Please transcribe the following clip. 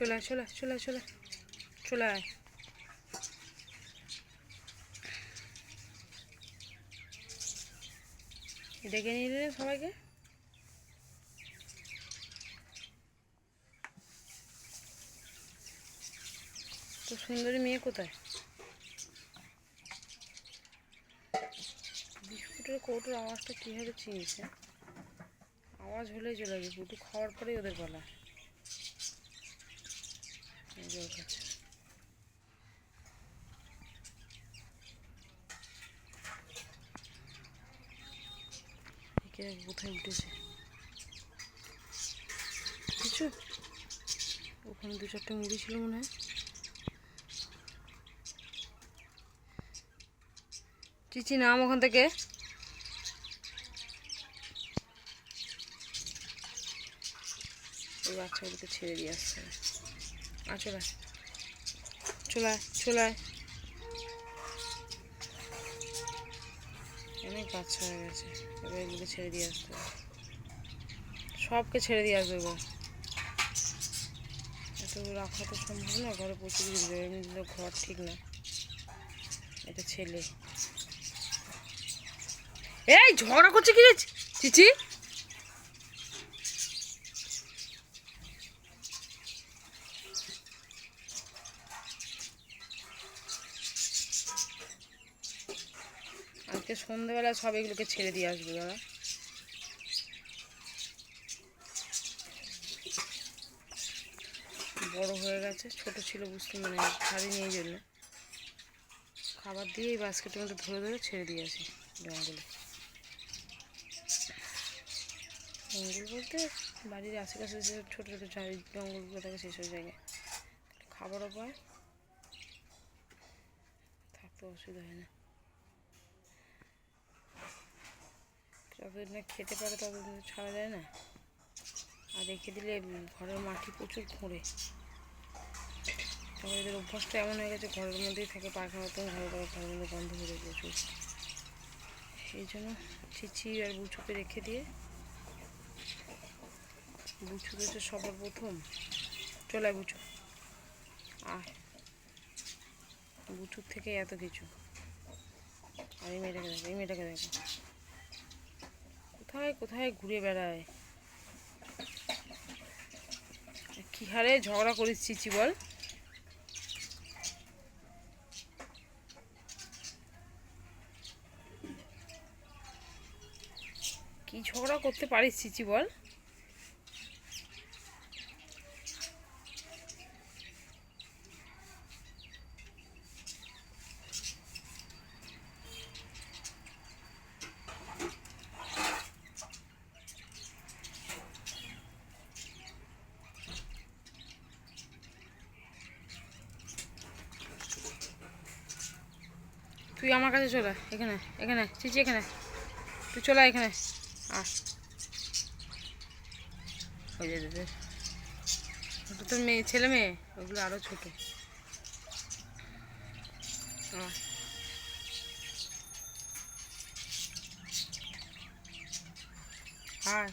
চলে আয় চলে আয়, চলে চলে আয় চলে আয়। ডেকে নিয়ে এলে সবাইকে? তো সুন্দরী মেয়ে কোথায়? বিস্কুটের কৌটোর আওয়াজটা কীভাবে চিনছে আওয়াজ হলেই চলে যাবে পুটু খাওয়ার পরেই ওদের পালা এই যে ওর কাছে। একে এক কোথায় উঠেছে। কিছু? ওখানে দু চারটে মুড়ি ছিল মনে হয়। চিচি, নাম ওখান থেকে। বাচ্চাগুলোকে ছেড়ে দিয়ে আসছে। চলে চলে চলে অনেক বাচ্চা হয়ে গেছে। এবার এগুলো ছেড়ে দিয়ে আসতে হবে। সবকে ছেড়ে দিয়ে আসবে এবার। এত রাখা তো সম্ভব না, ঘরে প্রচুর দিবে এমনি ঘর ঠিক না। এটা ছেলে। এই, ঝগড়া করছে কি চিচি? আজকে সন্ধ্যেবেলা সব এগুলোকে ছেড়ে দিয়ে আসবে, দাদা। বড় হয়ে গেছে, ছোট ছিল বুঝতে মানে ছাড়িনি এই জন্য। খাবার দিয়ে এই বাস্কেটের মধ্যে ধরে ধরে ছেড়ে দিয়ে আসি জঙ্গলে। জঙ্গল বলতে বাড়ির আশেপাশে যে ছোটো ছোটো জঙ্গলগুলো থাকে সেসব জায়গায়। খাবারও পায়। থাকতে অসুবিধা হয় না। যতদিন না খেতে পারে ততদিন ছাড়া যায় না। আর রেখে দিলে ঘরের মাটি প্রচুর খুঁড়ে। তবে এদের অভ্যাসটা এমন হয়ে গেছে, ঘরের মধ্যেই থাকে, পায়খানা তো ঘরে ঘরে ঘরের মধ্যে গন্ধ হয়ে যায় প্রচুর। সেই জন্য চিচি আর বুচুকে রেখে দিয়ে বুচু হচ্ছে সবার প্রথম। চলে বুচু আয়। বুচুর থেকে এত কিছু। আর এই মেয়েটাকে দেখো, এই মেয়েটাকে দেখো। কোথায় কোথায় ঘুরে বেড়ায়? কি হারে ঝগড়া করিস, চিচি বল? কি ঝগড়া করতে পারিস, চিচি বল? তুই আমার কাছে চলে এখানে এখানে, চিচি এখানে। তুই চলে এখানে আ ওই যে দে ওটা তোর মেয়ে, ছেলে মেয়ে, ওগুলো আরও ছোট। আয়।